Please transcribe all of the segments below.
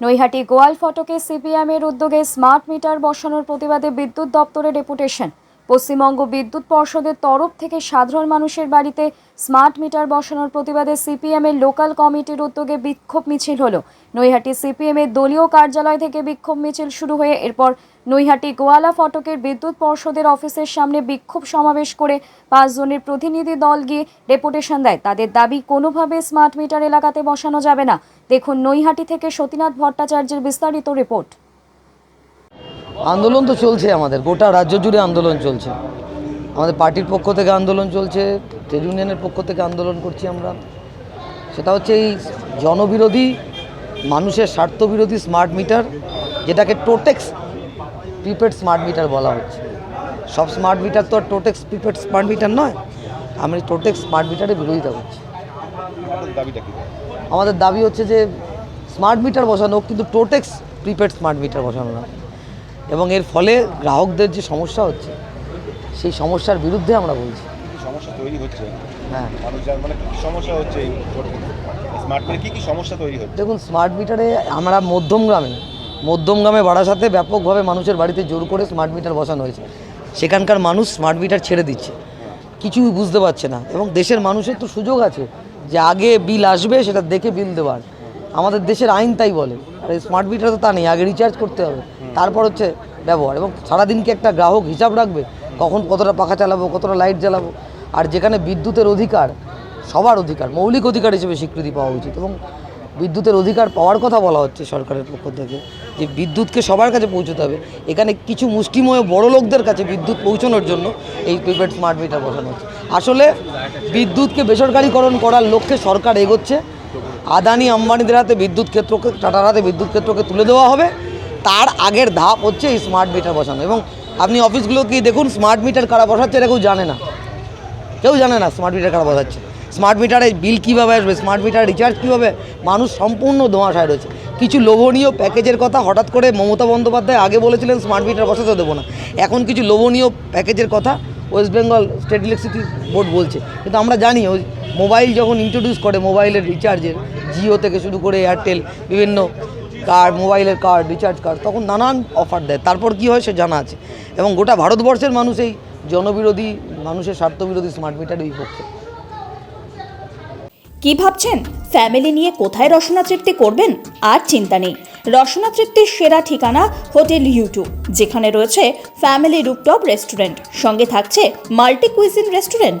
নৈহাটি গোয়াল ফটকে সিপিএমের উদ্যোগে স্মার্ট মিটার বসানোর প্রতিবাদে বিদ্যুৎ দপ্তরে ডেপুটেশন। পশ্চিমবঙ্গ বিদ্যুৎ পর্ষদের তরফ থেকে সাধারণ মানুষের বাড়িতে স্মার্ট মিটার বসানোর প্রতিবাদে সিপিএমের লোকাল কমিটির উদ্যোগে বিক্ষোভ মিছিল হলো। নৈহাটি সিপিএমের দলীয় কার্যালয় থেকে বিক্ষোভ মিছিল শুরু হয়ে এরপর নৈহাটি গোয়ালা ফটকের বিদ্যুৎ পর্ষদের অফিসের সামনে বিক্ষোভ সমাবেশ করে পাঁচজনের প্রতিনিধি দল গিয়ে ডেপুটেশন দেয়। তাদের দাবি, কোনোভাবে স্মার্ট মিটার এলাকাতে বসানো যাবে না। দেখুন নৈহাটি থেকে সতীনাথ ভট্টাচার্যের বিস্তারিত রিপোর্ট। আন্দোলন তো চলছে আমাদের গোটা রাজ্য জুড়ে আন্দোলন চলছে। আমাদের পার্টির পক্ষ থেকে আন্দোলন চলছে ট্রেড ইউনিয়নের পক্ষ থেকে আন্দোলন করছি আমরা। সেটা হচ্ছে এই জনবিরোধী মানুষের স্বার্থবিরোধী স্মার্ট মিটার যেটাকে টোটেক্স প্রিপেড স্মার্ট মিটার বলা হচ্ছে। সব স্মার্ট মিটার তো আর টোটেক্স প্রিপেড স্মার্ট মিটার নয় আমি টোটেক্স স্মার্ট মিটারের বিরোধিতা করছি। দাবিটা আমাদের দাবি হচ্ছে যে স্মার্ট মিটার বসানো কিন্তু টোটেক্স প্রিপেড স্মার্ট মিটার বসানো না। এবং এর ফলে গ্রাহকদের যে সমস্যা হচ্ছে সেই সমস্যার বিরুদ্ধে আমরা বলছি। কি কি সমস্যা তৈরি হচ্ছে? হ্যাঁ। মানে কি কি সমস্যা হচ্ছে এই স্মার্ট মিটারে কি কি সমস্যা তৈরি হচ্ছে? দেখুন স্মার্ট মিটারে আমরা মধ্যম গ্রামে মধ্যম গ্রামে বারাসাতে ব্যাপকভাবে মানুষের বাড়িতে জোর করে স্মার্ট মিটার বসানো হয়েছে। সেখানকার মানুষ স্মার্ট মিটার ছেড়ে দিচ্ছে। কিছুই বুঝতে পারছে না এবং দেশের মানুষের তো সুযোগ আছে যে আগে বিল আসবে সেটা দেখে বিল দেওয়ার। আমাদের দেশের আইন তাই বলে। আর স্মার্ট মিটার তো তা নেই আগে রিচার্জ করতে হবে। তারপর হচ্ছে ব্যবহার এবং সারাদিন কি একটা গ্রাহক হিসাব রাখবে? কখন কতটা পাখা চালাবো, কতটা লাইট জ্বালাবো? আর যেখানে বিদ্যুতের অধিকার, সবার অধিকার, মৌলিক অধিকার হিসেবে স্বীকৃতি পাওয়া উচিত এবং বিদ্যুতের অধিকার পাওয়ার কথা বলা হচ্ছে সরকারের পক্ষ থেকে যে বিদ্যুৎকে সবার কাছে পৌঁছতে হবে। এখানে কিছু মুষ্টিময় বড় লোকদের কাছে বিদ্যুৎ পৌঁছানোর জন্য এই প্রিপেড স্মার্ট মিটার বসানো হচ্ছে। আসলে বিদ্যুৎকে বেসরকারিকরণ করার লক্ষ্যে সরকার এগোচ্ছে। আদানি আম্বানিদের হাতে বিদ্যুৎ ক্ষেত্রকে, টাটার হাতে বিদ্যুৎ ক্ষেত্রকে তুলে দেওয়া হবে। তার আগের ধাপ হচ্ছে এই স্মার্ট মিটার বসানো। এবং আপনি অফিসগুলো কি দেখুন স্মার্ট মিটার কারা বসাচ্ছে এটা কেউ জানে না। কেউ জানে না স্মার্ট মিটার কারা বসাচ্ছে। স্মার্ট মিটারে বিল কীভাবে আসবে? স্মার্ট মিটার রিচার্জ কীভাবে? মানুষ সম্পূর্ণ ধোঁয়াশায় রয়েছে। কিছু লোভনীয় প্যাকেজের কথা হঠাৎ করে মমতা বন্দ্যোপাধ্যায় আগে বলেছিলেন স্মার্ট মিটার বসাতে দেবো না। এখন কিছু লোভনীয় প্যাকেজের কথা West Bengal state electricity board বলছে। কিন্তু আমরা জানি, ওই মোবাইল যখন ইন্ট্রোডিউস করে মোবাইলের রিচার্জের জিও থেকে শুরু করে এয়ারটেল বিভিন্ন কার্ড, মোবাইলের কার্ড, রিচার্জ কার্ড, তখন নানান অফার দেয়। তারপর কি হয় সে জানা আছে। এবং গোটা ভারতবর্ষের মানুষ এই জনবিরোধী, মানুষের স্বার্থবিরোধী স্মার্ট মিটারের বিপক্ষে কি ভাবছেন? ফ্যামিলি নিয়ে কোথায় রসনা তৃপ্তি করবেন? আর চিন্তা নেই। রসনা তৃপ্তির সেরা ঠিকানা হোটেল ইউটিউব, যেখানে রয়েছে ফ্যামিলি রুপটপ রেস্টুরেন্ট সঙ্গে থাকছে multi cuisine restaurant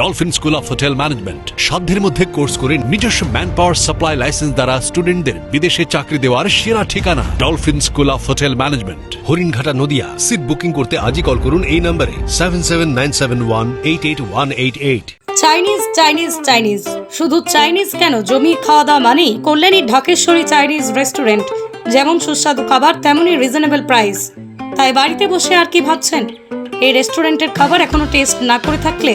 Dolphin school of hotel management সাধ্যের মধ্যে কোর্স করে নিজস্ব ম্যান পাওয়ার সাপ্লাই লাইসেন্স দ্বারা স্টুডেন্টদের বিদেশে চাকরি দেওয়ার সেরা ঠিকানা। Dolphin school of hotel management Haringhata Nadia. Seat booking করতে আজই কল করুন এই নম্বরে seven seven nine seven one eight eight one eight eight Chinese Chinese Chinese শুধু চাইনিজ কেন? জমি খাওয়া দাওয়া মানেই কল্যাণী ঢাকেশ্বরী চাইনিজ রেস্টুরেন্ট যেমন সুস্বাদু খাবার তেমনই রিজনেবল প্রাইস তাই বাড়িতে বসে আর কি ভাবছেন? এই রেস্টুরেন্টের খাবার এখনও টেস্ট না করে থাকলে